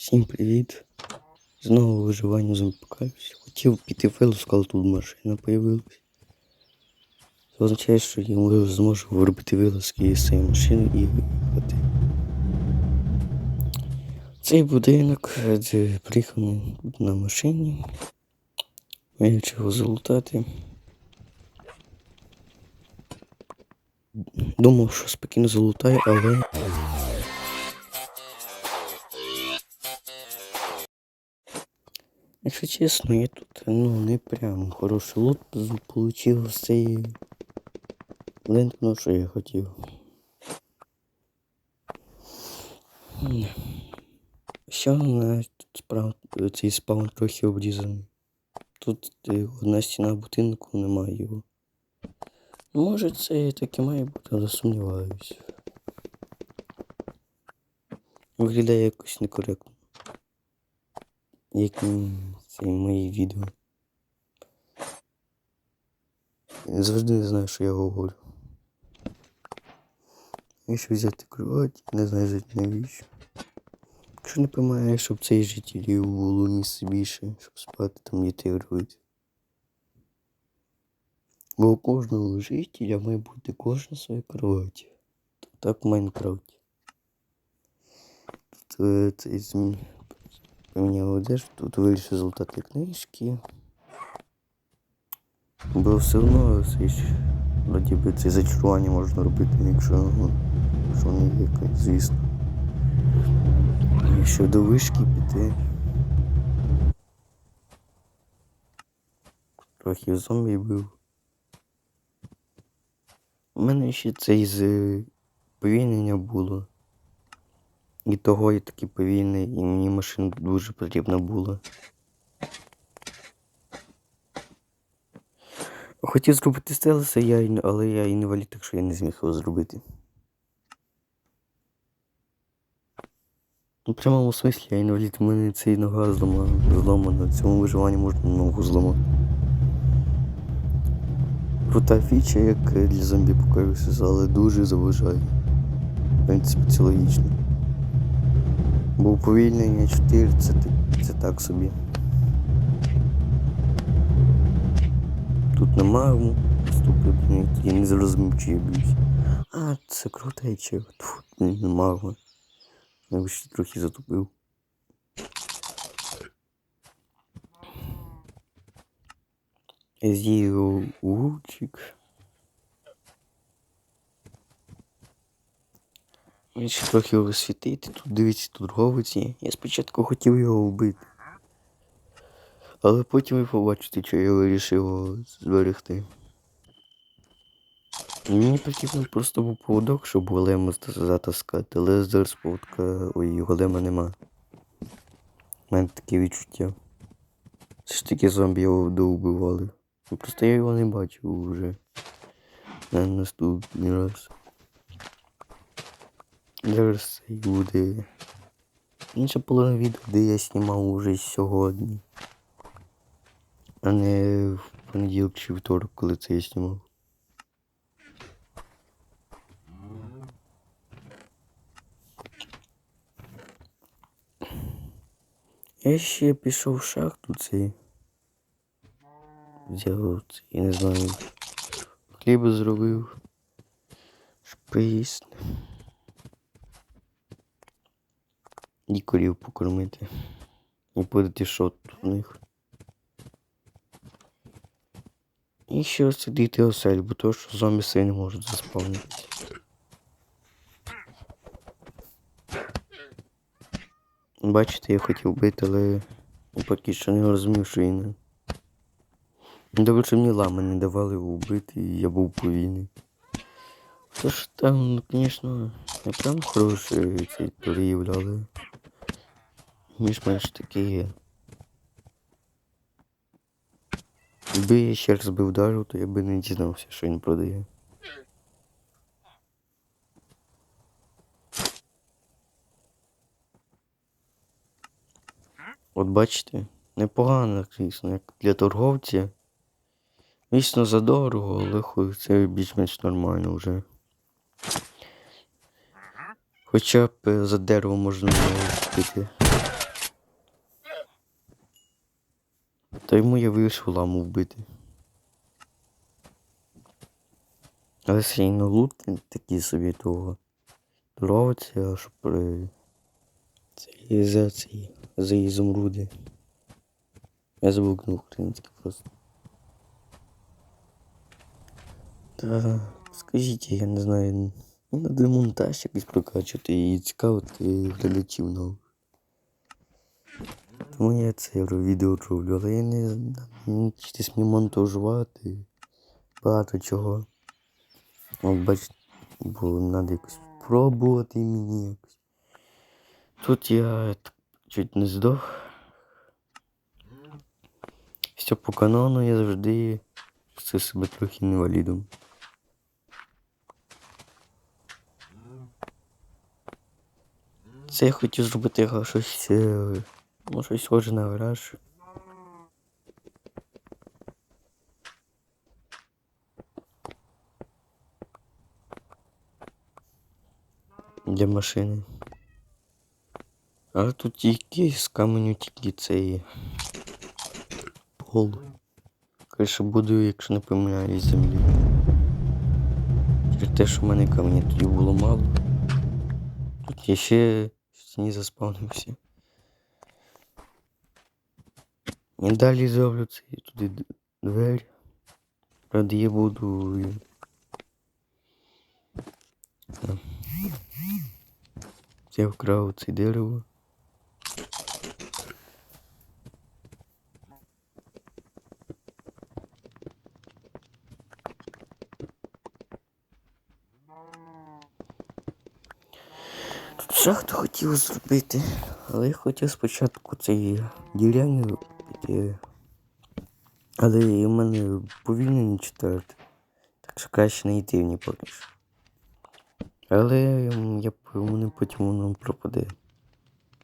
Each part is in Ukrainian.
Всім привіт. Знову виживання замикаюсь. Хотів піти вилазку, але тут машина появилась. Це означає, що я зможу виробити вилазки з цієї машини і виїхати. Цей будинок, де приїхав на- машині. Вирішив його залутати. Думав, що спокійно залутаю, але Якщо чесно, я тут ну не прям хороший лут получив з цієї ленти, ну що я хотів. Що на справ цей спаун трохи обрізаний. Тут е, одна стіна будинку немає його. Може це так і має бути, але сумніваюся. Виглядає якось некоректно. Як і мої відео. Завжди не знаю, що я говорю. Якщо взяти кровать, не знаю взяти навіщо. Якщо не поймає, щоб цей жителів було місце більше, щоб спати там дітей робити. Бо у кожного жителя має бути кожна своя кровать. Так в Майнкрафті. Тут е, цей змін поміняв одежу, тут вирішив золотати книжки. Бо все одно вроді би це зачарування можна робити, якщо, якщо не якось, звісно. Якщо до вишки піти. Трохи зомбі був. У мене ще це з повільнення було. І того я такий повільний, і мені машина дуже потрібна була. Хотів зробити стелеса, я, але я інвалід, так що я не зміг його зробити. Ну, в прямому смислі я інвалід, у мене цей нога зломана. В цьому виживанні можна ногу зламати. Крута фіча, як для зомбі покоївся, але дуже заважає. В принципі, це логічно. Бо уповільнення 4 це, це так собі. Тут нема ступи, я не зрозумів, чи я б'юсь. А, це крутече. Тьфу, не магма. Я ще трохи затупив. З'їв лучик. Він ще трохи його тут дивіться, тут ровиці. Я спочатку хотів його вбити. Але потім ви побачите, що я вирішив його зберегти. Мені потрібно просто був поводок, щоб голема затаскати, але зараз поводка. Ой, голема нема. У мене таке відчуття. Це ж таки зомбі його доубивали. Просто я його не бачив вже. На наступний раз. Це й буде. Інша половина відео, де я знімав уже сьогодні. А не в понеділок чи вівторок, коли це я знімав. Я ще пішов в шахту цей. Взяв цей, я не знаю. Хліба зробив. Щоб. І корів покормити. І подати шот у них. І ще сидіти осель, бо то, що зомбі себе не можуть заспавнити. Бачите, я хотів бити, але поки що не розумів, що він. Добре, що мені лами не давали вбити, і я був повільний. Тож там, ну, звісно, не прям хороший цей торгівля, але більш-менш таки є. Якби я ще раз би вдарив, то я би не дізнався, що він продає. От бачите, непогано, звісно, як для торговця. Звісно, задорого, але хуй, це більш-менш нормально вже. Хоча б за дерево можна купити. Та йому я вирішив ламу вбити. Але сильно лут такі собі того. Ловиться, щоб при... Це і за ізумруди. Я забув український просто. Та скажіть, я не знаю, ну, надо монтаж якийсь прокачувати і цікавити глядачів нових. Тому я це відео роблю, але я не чи мені монтажувати багато чого. От бачите, бо треба якось пробувати мені якось. Тут я чуть не здох. Все по канону я завжди це себе трохи інвалідом. Це я хотів зробити щось, ну, щось схоже на гараж. Для машини. Але тут тільки з каменю тільки цей пол. Криша буду, якщо не помиляюсь, землі. Через те, що в мене камені тоді було мало. Тут я ще стіні заспавнився. І далі зроблю це туди двері. Правда, я буду. і-. Я вкрав це дерево. Тут шахту хотів зробити, але я хотів спочатку цей діляння піти. Але в мене повільнені читати. Так що краще не йти в ній поки що. Але я мене потім воно пропаде.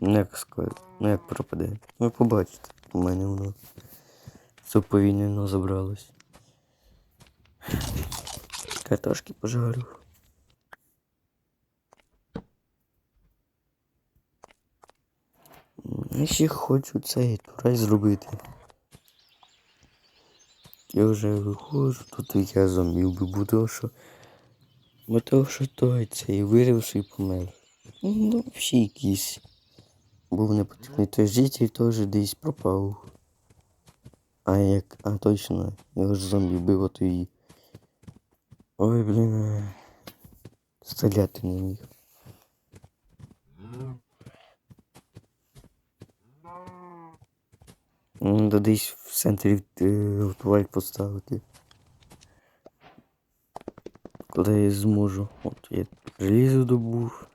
Ну як сказати, ну як пропаде. Ви побачите, у мене воно все повільнено забралось. Картошки пожарю. Я ще хочу цей турель зробити. Я вже виходжу, тут я зомбів би буду, що. Бо того, що той цей виривши і помер. Ну, всі якісь. Був непотрібний той житель теж десь пропав. А як. А точно, його ж зомбі вбив ото і. Ой, блін. Стріляти не міг. Надо десь в центрі е, тварь поставити. Коли я зможу. От я желізо добув.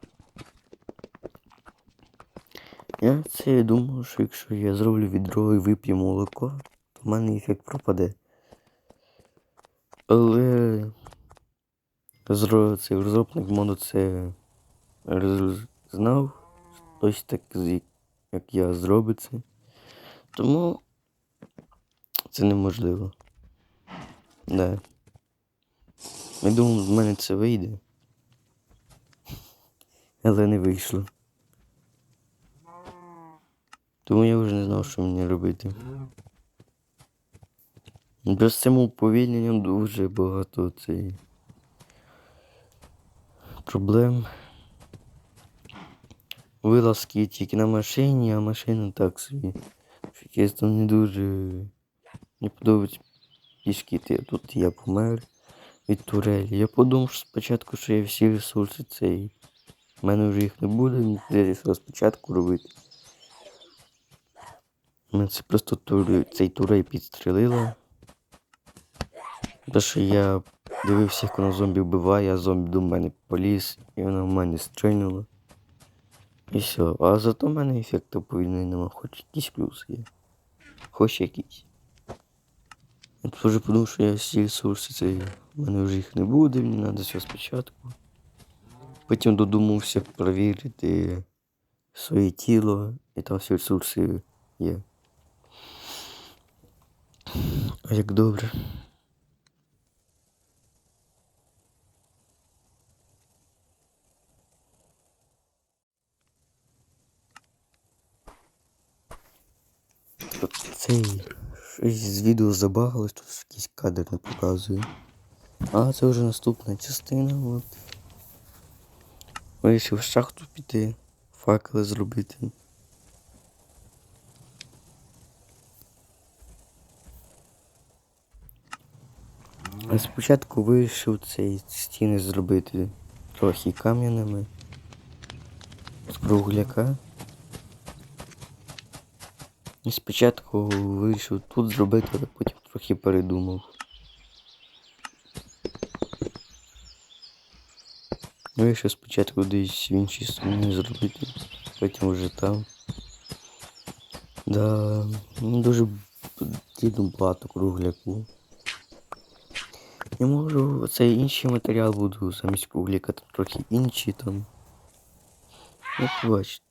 Я це думав, що якщо я зроблю відро і вип'ю молоко, то в мене ефект пропаде. Але цей розробник моду це знав, ось так як я зробить це. Тому це неможливо. Да. Я думав, в мене це вийде. Але не вийшло. Тому я вже не знав, що мені робити. Без цим уповільненням дуже багато цей проблем. Вилазки тільки на машині, а машина так собі. Якесь там не дуже не подобається пішки. Тут я помер від турелі. Я подумав що спочатку, що я всі ресурси цей. У мене вже їх не буде, прийдеться спочатку робити. Мене це просто цей турель підстрелило. Те, що я дивився, як воно зомбі вбиває, а зомбі до мене поліз, і воно в мене стрельнуло. І все. А зато в мене ефекту повільної нема, хоч якісь плюси є. Хоч якісь. Я вже подумав, що я всі ресурси це. в мене вже їх не буде, мені треба все спочатку. Потім додумався перевірити своє тіло, і там всі ресурси є. А як добре. От цей. Щось з відео забагалось, тут якийсь кадр не показує. А, це вже наступна частина, от. Вирішив в шахту піти, факели зробити. А спочатку вирішив цей стіни зробити трохи кам'яними з кругляка. І спочатку вирішив тут зробити, але потім трохи передумав. Вирішив спочатку десь в іншій стороні зробити, потім вже там. Да, ну, дуже діду багато кругляку. Я можу цей інший матеріал буду замість кругляка, там трохи інші там. Як бачите.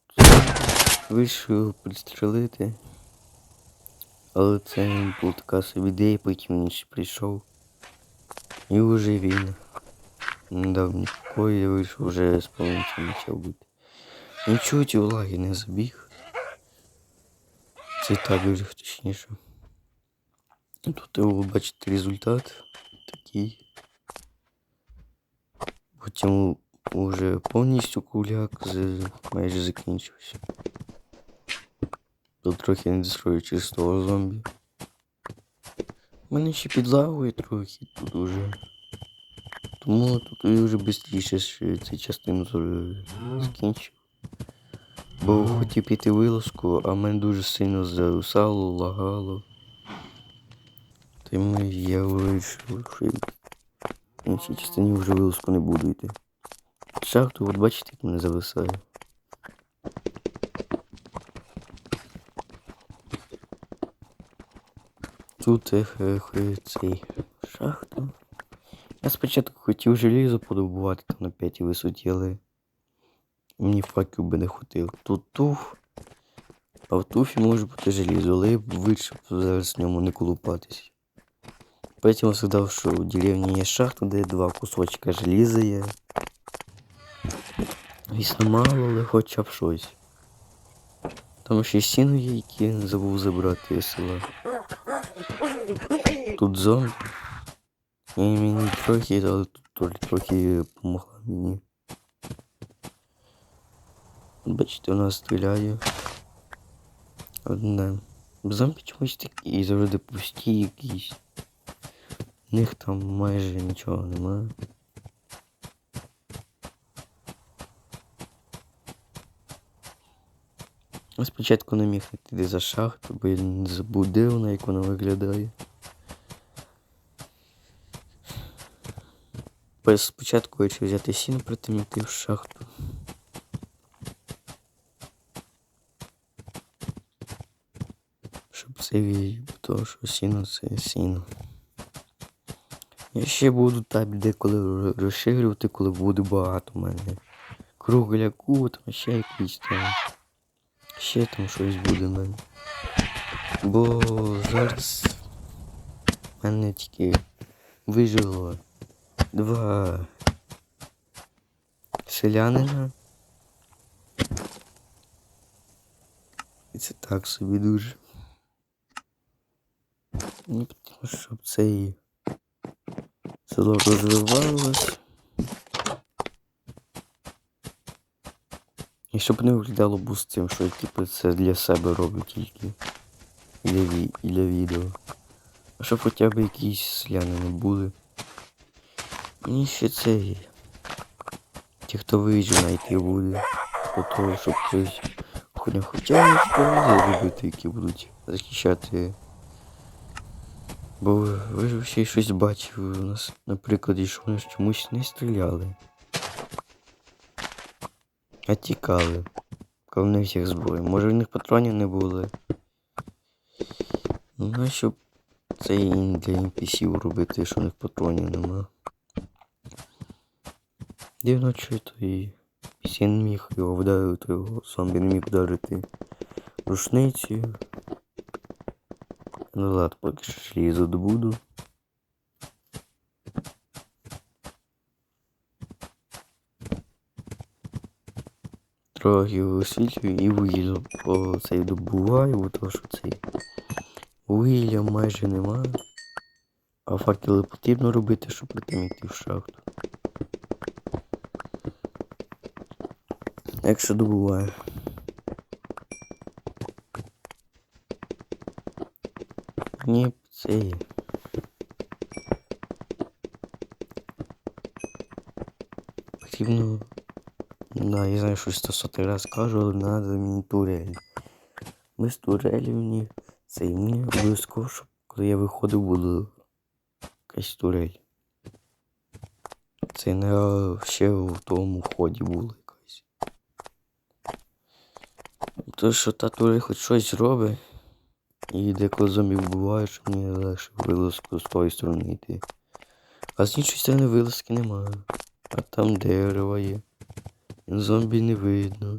Вирішив пристрелити. Але це була така собі ідея, потім інший прийшов. І вже він не дав мені я вирішив вже сповнитися почав бути. Нічого ті влаги не забіг. Це табір, точніше. Тут ви бачите результат такий. Потім уже повністю куляк з- майже закінчився. Тут трохи не дострою чистого зомбі. У мене ще підлагує трохи тут уже. Тому тут я вже швидше цю частину закінчив. Бо хотів піти вилазку, а мене дуже сильно зависало, лагало. Тому я вирішив, що я в цій частині вже вилазку не буду йти. Шахту, от бачите, як мене зависає. Тут е, цей шахта. Я спочатку хотів желізо подобувати там на п'ятій висоті, але мені факів би не хватило. Тут туф, а в туфі може бути желізо, але я б вирішив зараз в ньому не колупатись. Потім згадав, що в деревні є шахта, де два кусочка желіза є. Звісно, мало, але хоча б щось. Там ще сіно є, яке я забув забрати з села. Тут зомбі. І мені трохи, але тут трохи допомогла мені. Бачите Бачите, вона стріляє. Одне. Зомбі чомусь такі завжди пусті якісь. В них там майже нічого немає. Спочатку не міг йти за шахту, бо я не забув, де вона, як вона виглядає. Спочатку вирішив взяти сіно, притим йти в шахту. Щоб це від того, що сіно це сіно. Я ще буду табі деколи розширювати, коли буде багато в мене. Кругляку, там ще якісь там. Ще там щось буде в мене. Бо зараз в мене тільки вижило два селянина. І це так собі дуже. Ну, тому щоб цей село розвивалось. І щоб не виглядало бустим, що типу це для себе роблю тільки. І для, ві... і для відео. А щоб хоча б якісь селянини були. І ще це. Ті, хто виїжджає, знайти буде. Для того, щоб хтось хоча хоча б робити, які будуть захищати. Бо ви ж ще щось бачили у нас, наприклад, що вони чомусь не стріляли. А тікали. Коли не всіх зброї. Може в них патронів не було. Ну, а щоб це і для NPC робити, що в них патронів нема. Дивно, що той NPC не міг його вдарити, його зомбі не міг вдарити рушницею. Ну ладно, поки що желізо добуду. Трохи освітлюю і вугілля по цей добуваю, то що цей Вугілля майже нема. А факели потрібно робити, щоб потім йти в шахту. Якщо добуває. Ні, це є. Потрібно. Да, я знаю, що сто сотий раз кажу, але треба мені турель. Без турелі мені. Це і мені обов'язково, щоб коли я виходив, буде якась турель. Це не ще в тому вході було якась. То, що та турель хоч щось робить. І деколи зомбі вбивають, що мені легше вилазку з тої сторони йти. А з іншої сторони вилазки немає. А там дерево є. Зомбі не видно.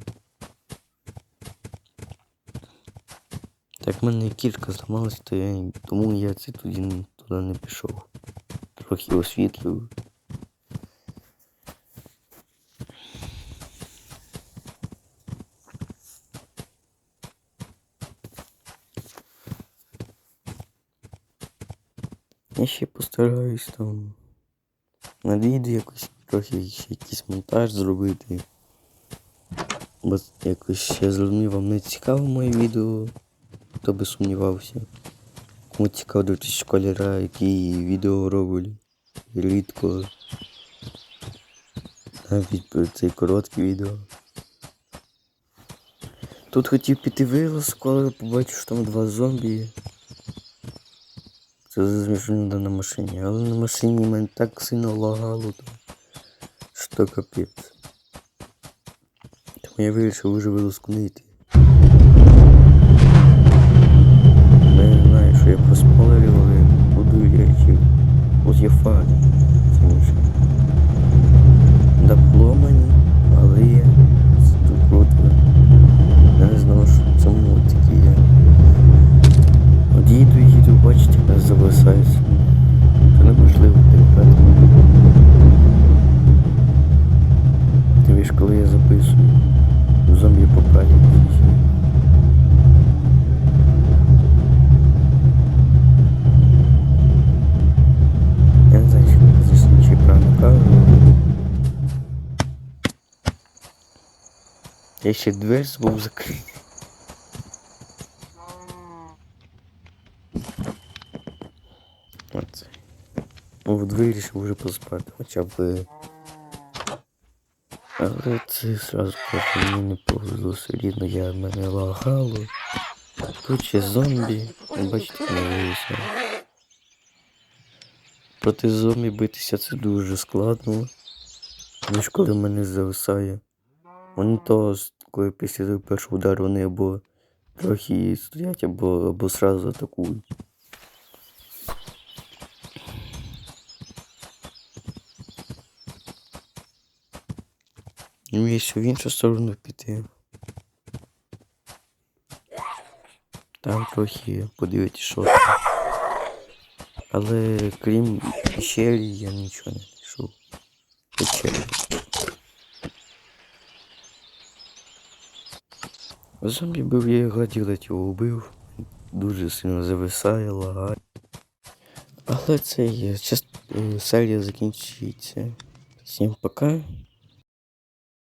Так в мене кілька зламалась, то я, тому я це н- туди не пішов. Трохи освітлив. Я ще постараюсь там відео якось трохи якийсь монтаж зробити. Бо якось ще зрозумів, вам не цікаво моє відео, хто би сумнівався. Кому цікаво дивитися школяра, які відео роблять рідко. Навіть про цей коротке відео. Тут хотів піти вилазку, але побачив, що там два зомбі. Це зрозумів на машині, але на машині мене так сильно лагало що капець. Я вирішив уже вилазку не. Я не знаю, що я проспойлерив, але буду речі. От я факт. Це нічого. Да Я ще дверь забув закрити. Оце. От вирішив вже поспати, хоча б. Але це сразу кажу, мені не повезло все рівно, я мене лагало. Тут ще зомбі. Бачите, не вийшло. Проти зомбі битися це дуже складно. Ніж коли мене зависає. Вони то, коли після першого удару вони або трохи стоять, або, або сразу атакують. Ну, якщо в іншу сторону піти. Там трохи подивитися, що. Але крім пещері я нічого не Зомбі бив, я його ледь його убив. Дуже сильно зависає, лагає. Але це є. Е, серія закінчується. Всім пока.